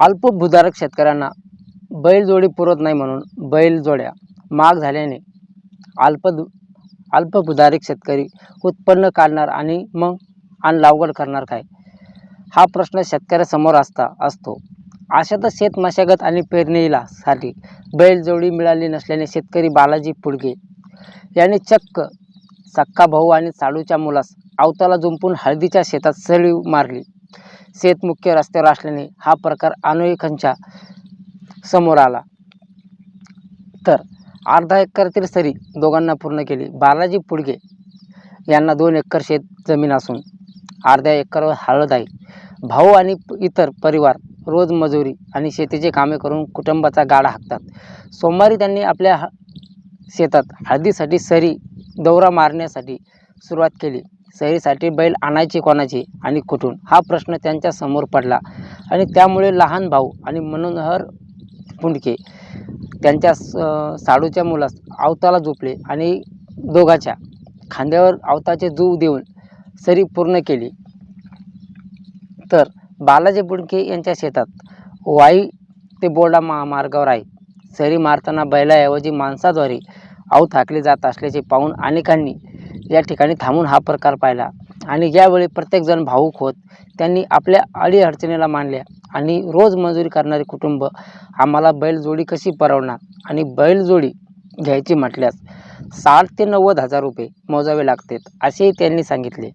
अल्पभूधारक शेतकऱ्यांना बैलजोडी पुरत नाही म्हणून बैलजोड्या महाग झाल्याने अल्प अल्पभूधारक शेतकरी उत्पन्न काढणार आणि मग आणि लावगड करणार काय? हा प्रश्न शेतकऱ्यासमोर असता असतो. अशातच शेत मशागत आणि पेरणीला साठी बैलजोडी मिळाली नसल्याने शेतकरी बालाजी पुडगे यांनी चक्क सक्का भाऊ आणि चाडूच्या मुलास अवताला जुंपून हळदीच्या शेतात सळी मारली. शेत मुख्य रस्त्यावर असल्याने हा प्रकार अनेकांच्या समोर आला. तर अर्धा एकरातील सरी दोघांना पूर्ण केली. बालाजी पुडगे यांना दोन एकर शेत जमीन असून अर्ध्या एकरवर हळद आहे. भाऊ आणि इतर परिवार रोज मजुरी आणि शेतीचे कामे करून कुटुंबाचा गाडा हाकतात. सोमवारी त्यांनी आपल्या ह शेतात हळदीसाठी सरी दौरा मारण्यासाठी सुरुवात केली. सरीसाठी बैल आणायची कोणाची आणि कुठून? हा प्रश्न त्यांच्यासमोर पडला. आणि त्यामुळे लहान भाऊ आणि मनोहर पुंडके त्यांच्या स- साडूच्या मुलास आवताला झोपले आणि दोघाच्या खांद्यावर आवताचे जूव देऊन सरी पूर्ण केली. तर बालाजी बुडके यांच्या शेतात वाई ते बोर्डा महामार्गावर आहे. सरी मारताना बैलाऐवजी माणसाद्वारे आऊ हाकली जात असल्याचे पाहून अनेकांनी या ठिकाणी थांबून हा प्रकार पाहिला. आणि ज्यावेळी प्रत्येकजण भाऊक होत त्यांनी आपल्या अडीअडचणीला मांडल्या आणि रोज मजुरी करणारे कुटुंब आम्हाला बैलजोडी कशी परवडणार आणि बैलजोडी घ्यायची म्हटल्यास साठ ते नव्वद हजार रुपये मोजावे लागतात असेही त्यांनी सांगितले.